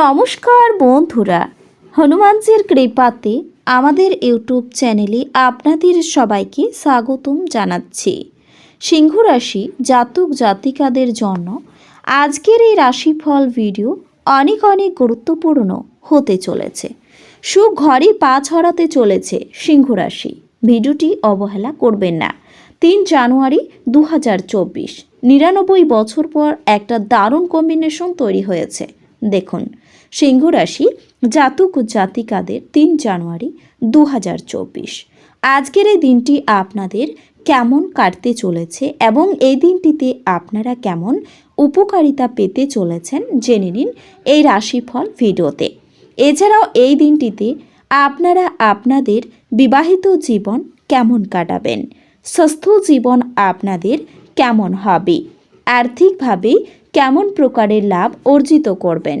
নমস্কার বন্ধুরা। হনুমানজির কৃপাতে আমাদের ইউটিউব চ্যানেলে আপনাদের সবাইকে স্বাগতম জানাচ্ছি। সিংহ রাশি জাতক জাতিকাদের জন্য আজকের এই রাশিফল ভিডিও অনেক অনেক গুরুত্বপূর্ণ হতে চলেছে। সুখ ঘরে পা ছড়াতে চলেছে সিংহ রাশি। ভিডিওটি অবহেলা করবেন না। তিন জানুয়ারি দু হাজার চব্বিশ, নিরানব্বই বছর পর একটা দারুণ কম্বিনেশন তৈরি হয়েছে। দেখুন সিংহ রাশি জাতক জাতিকাদের তিন জানুয়ারি দু হাজার চব্বিশ। আজকের এই দিনটি আপনাদের কেমন কাটতে চলেছে এবং এই দিনটিতে আপনারা কেমন উপকারিতা পেতে চলেছেন জেনে নিন এই রাশিফল ভিডিওতে। এছাড়াও এই দিনটিতে আপনারা আপনাদের বিবাহিত জীবন কেমন কাটাবেন স্বাস্থ্য জীবন আপনাদের কেমন হবে, আর্থিকভাবে কেমন প্রকারের লাভ অর্জিত করবেন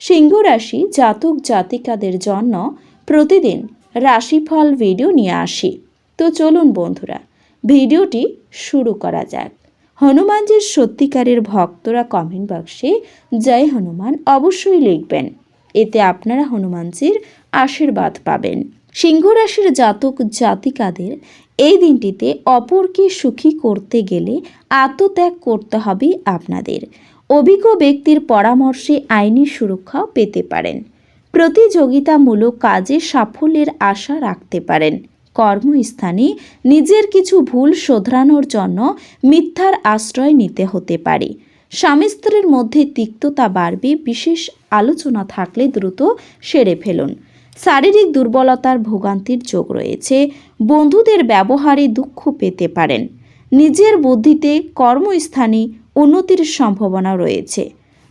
সিংহ রাশি জাতক জাতিকাদের জন্য প্রতিদিন রাশিফল ভিডিও নিয়ে আসি। তো চলুন বন্ধুরা, ভিডিওটি শুরু করা যাক। হনুমানজির সত্যিকারের ভক্তরা কমেন্ট বক্সে জয় হনুমান অবশ্যই লিখবেন। এতে আপনারা হনুমানজির আশীর্বাদ পাবেন। সিংহ রাশির জাতক জাতিকাদের এই দিনটিতে অপরকে সুখী করতে গেলে আত্মত্যাগ করতে হবে আপনাদের। অভিজ্ঞ ব্যক্তির পরামর্শে আইনি সুরক্ষাও পেতে পারেন। প্রতিযোগিতামূলক কাজে সাফল্যের আশা রাখতে পারেন। কর্মস্থানে নিজের কিছু ভুল শোধরানোর জন্য মিথ্যার আশ্রয় নিতে হতে পারে। স্বামী স্ত্রীর মধ্যে তিক্ততা বাড়বে, বিশেষ আলোচনা থাকলে দ্রুত সেরে ফেলুন। শারীরিক দুর্বলতার ভোগান্তির যোগ রয়েছে। বন্ধুদের ব্যবহারে দুঃখ পেতে পারেন। নিজের বুদ্ধিতে কর্মস্থানে উন্নতির সম্ভাবনা রয়েছে।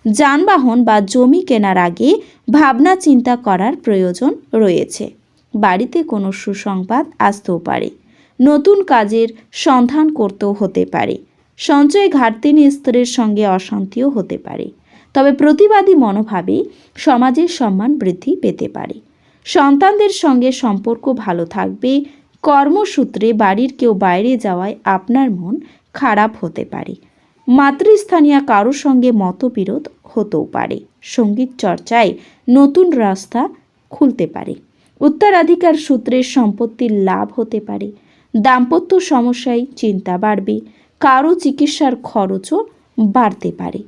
যানবাহন বা জমি কেনার আগে ভাবনা চিন্তা করার প্রয়োজন রয়েছে। বাড়িতে কোনো সুসংবাদ আসতেও পারে। নতুন কাজের সন্ধান করতেও হতে পারে। সঞ্চয় ঘাটতি নিয়ে স্ত্রীর সঙ্গে অশান্তিও হতে পারে। তবে প্রতিবাদী মনোভাবে সমাজের সম্মান বৃদ্ধি পেতে পারে। সন্তানদের সঙ্গে সম্পর্ক ভালো থাকবে। কর্মসূত্রে বাড়ির কেউ বাইরে যাওয়ায় আপনার মন খারাপ হতে পারে। মাতৃস্থানীয় কারোর সঙ্গে মতবিরোধ হতেও পারে। সংগীত চর্চায় নতুন রাস্তা খুলতে পারে। উত্তরাধিকার সূত্রে সম্পত্তির লাভ হতে পারে। দাম্পত্য সমস্যায় চিন্তা বাড়বে। কারও চিকিৎসার খরচও বাড়তে পারে।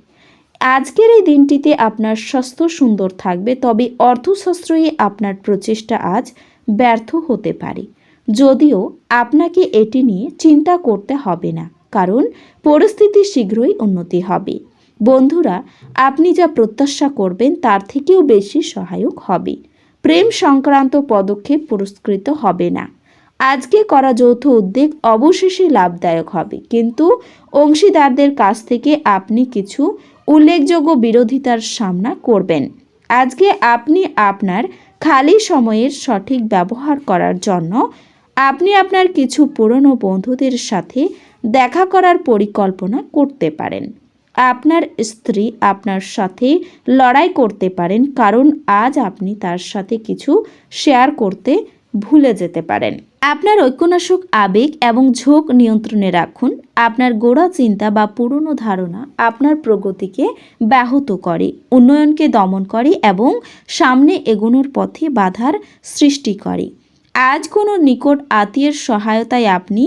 আজকের এই দিনটিতে আপনার স্বাস্থ্য সুন্দর থাকবে, তবে অর্থশাস্ত্রয়ে আপনার প্রচেষ্টা আজ ব্যর্থ হতে পারে। যদিও আপনাকে এটি নিয়ে চিন্তা করতে হবে না। কারণ পরিস্থিতি শীঘ্রই উন্নতি হবে। বন্ধুরা, আপনি যা প্রত্যাশা করবেন তার থেকেও বেশি সহায়ক হবে। প্রেম সংক্রান্ত পদক্ষেপ পুরস্কৃত হবে না। আজকে করা যৌথ উদ্যোগ অবশেষে লাভদায়ক হবে। কিন্তু অংশীদারদের কাছ থেকে আপনি কিছু উল্লেখযোগ্য বিরোধিতার সামনা করবেন। আজকে আপনি আপনার খালি সময়ের সঠিক ব্যবহার করার জন্য আপনি আপনার কিছু পুরনো বন্ধুদের সাথে দেখা করার পরিকল্পনা করতে পারেন। আপনার স্ত্রী আপনার সাথে লড়াই করতে পারেন, কারণ আজ আপনি তার সাথে কিছু শেয়ার করতে ভুলে যেতে পারেন। আপনার ঐক্যনাশক আবেগ এবং ঝোঁক নিয়ন্ত্রণে রাখুন। আপনার গোড়া চিন্তা বা পুরনো ধারণা আপনার প্রগতিকে ব্যাহত করে, উন্নয়নকে দমন করে এবং সামনে এগোনোর পথে বাধার সৃষ্টি করে। আজ কোনো নিকট আত্মীয়ের সহায়তায় আপনি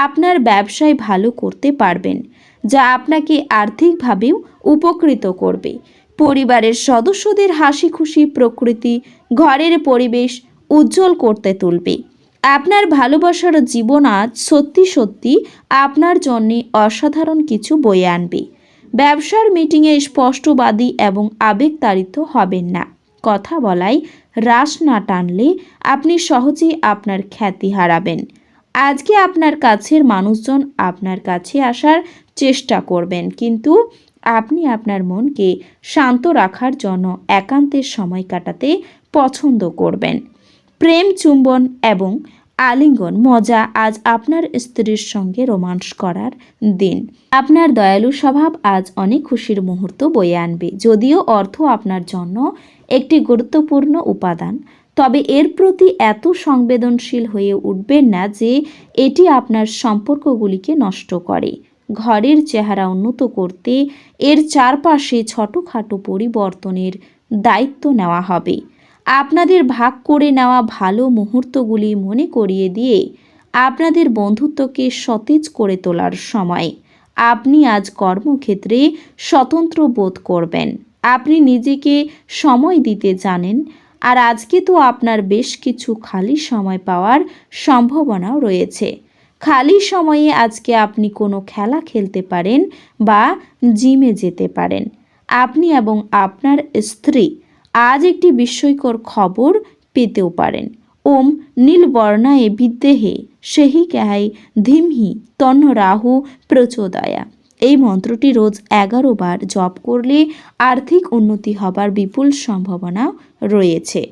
আপনার ব্যবসায় ভালো করতে পারবেন, যা আপনাকে আর্থিকভাবেও উপকৃত করবে। পরিবারের সদস্যদের হাসি খুশি প্রকৃতি, ঘরের পরিবেশ উজ্জ্বল করতে তুলবে। আপনার ভালোবাসার জীবন আজ সত্যি সত্যি আপনার জন্যে অসাধারণ কিছু বয়ে আনবে। ব্যবসার মিটিংয়ে স্পষ্টবাদী এবং আবেগতাড়িত হবেন না। কথা বলায় রাশ না টানলে আপনি সহজেই আপনার খ্যাতি হারাবেন। আজকে আপনার কাছের মানুষজন আপনার কাছে আসার চেষ্টা করবেন। কিন্তু আপনি আপনার মনকে শান্ত রাখার জন্য একান্তের সময় কাটাতে পছন্দ করবেন। প্রেম, চুম্বন এবং আলিঙ্গন মজা আজ আপনার স্ত্রীর সঙ্গে রোমান্স করার দিন। আপনার দয়ালু স্বভাব আজ অনেক খুশির মুহূর্ত বয়ে আনবে। যদিও অর্থ আপনার জন্য একটি গুরুত্বপূর্ণ উপাদান। তবে এর প্রতি এত সংবেদনশীল হয়ে উঠবেন না যে এটি আপনার সম্পর্কগুলিকে নষ্ট করে। ঘরের চেহারা উন্নত করতে এর চারপাশে ছোটোখাটো পরিবর্তনের দায়িত্ব নেওয়া হবে। আপনাদের ভাগ করে নেওয়া ভালো মুহূর্তগুলি মনে করিয়ে দিয়ে আপনাদের বন্ধুত্বকে সতেজ করে তোলার সময় আপনি আজ কর্মক্ষেত্রে স্বতন্ত্র বোধ করবেন। আপনি নিজেকে সময় দিতে জানেন আর আজকে তো আপনার বেশ কিছু খালি সময় পাওয়ার সম্ভাবনাও রয়েছে। খালি সময়ে আজকে আপনি কোনো খেলা খেলতে পারেন বা জিমে যেতে পারেন। আপনি এবং আপনার স্ত্রী আজ একটি বিস্ময়কর খবর পেতেও পারেন। ওম নীলবর্ণায় বিদ্যেহে সেহি ক্যাহাই ধিমহি তন্ন রাহু প্রচোদয়া। এই মন্ত্রটি রোজ এগারো বার জপ করলে আর্থিক উন্নতি হবার বিপুল সম্ভাবনা রয়েছে।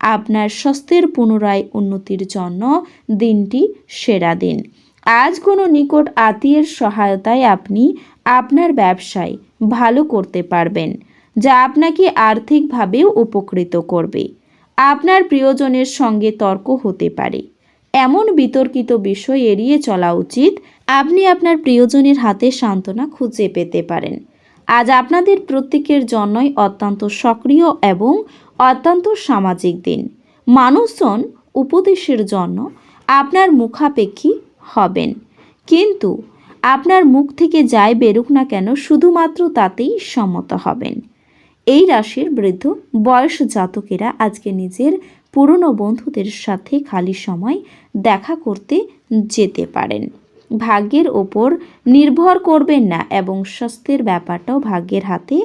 আপনার স্বাস্থ্যের পুনরায় উন্নতির জন্য দিনটি সেরা দিন। আজ কোনো নিকট আত্মীয়ের সহায়তায় আপনি আপনার ব্যবসায় ভালো করতে পারবেন, যা আপনাকে আর্থিকভাবেও উপকৃত করবে। আপনার প্রিয়জনের সঙ্গে তর্ক হতে পারে। এমন বিতর্কিত বিষয় এড়িয়ে চলা উচিত, আপনি আপনার প্রিয়জনের হাতে সান্ত্বনা খুঁজে পেতে পারেন। আজ আপনাদের প্রত্যেকের জন্যই অত্যন্ত সক্রিয় এবং অত্যন্ত সামাজিক দিন। মানুষজন উপদেশের জন্য আপনার মুখাপেক্ষী হবেন। কিন্তু আপনার মুখ থেকে যাই বেরুক না কেন, শুধুমাত্র তাতেই সম্মত হবেন। এই রাশির বৃদ্ধ বয়স জাতকেরা আজকে নিজের পুরনো বন্ধুদের সাথে খালি সময় দেখা করতে যেতে পারেন। ভাগ্যের ওপর নির্ভর করবেন না এবং স্বাস্থ্যের ব্যাপারটাও ভাগ্যের হাতে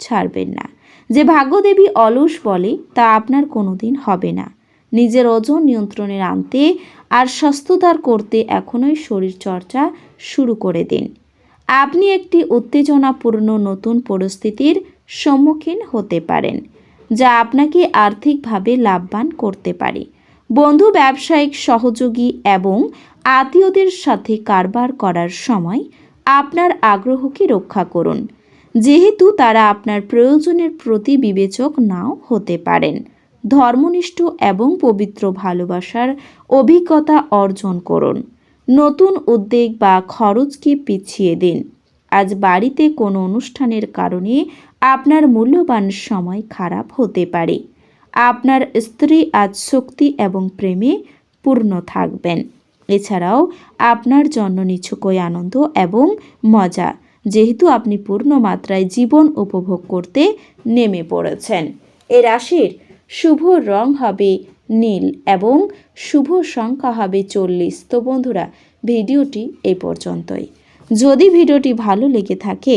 ছাড়বেন না। যে ভাগ্যদেবী অলস বলে, তা আপনার কোনোদিন হবে না। নিজের ওজন নিয়ন্ত্রণে আনতে আর স্বাস্থ্যদার করতে এখনই শরীরচর্চা শুরু করে দিন। আপনি একটি উত্তেজনাপূর্ণ নতুন পরিস্থিতির সম্মুখীন হতে পারেন। যা আপনাকে আর্থিকভাবে লাভবান করতে পারে। বন্ধু, ব্যবসায়িক সহযোগী এবং আত্মীয়দের সাথে কারবার করার সময় আপনার আগ্রহকে রক্ষা করুন। যেহেতু তারা আপনার প্রয়োজনের প্রতি বিবেচক নাও হতে পারেন। ধর্মনিষ্ঠ এবং পবিত্র ভালোবাসার অভিজ্ঞতা অর্জন করুন। নতুন উদ্যোগ বা খরচকে পিছিয়ে দিন। আজ বাড়িতে কোনো অনুষ্ঠানের কারণে আপনার মূল্যবান সময় খারাপ হতে পারে। আপনার স্ত্রী আজ শক্তি এবং প্রেমে পূর্ণ থাকবেন। এছাড়াও আপনার জন্য নিছকই আনন্দ এবং মজা, যেহেতু আপনি পূর্ণ মাত্রায় জীবন উপভোগ করতে নেমে পড়েছেন। এ রাশির শুভ রং হবে নীল এবং শুভ সংখ্যা হবে চল্লিশ। তো বন্ধুরা, ভিডিওটি এই পর্যন্তই। যদি ভিডিওটি ভালো লেগে থাকে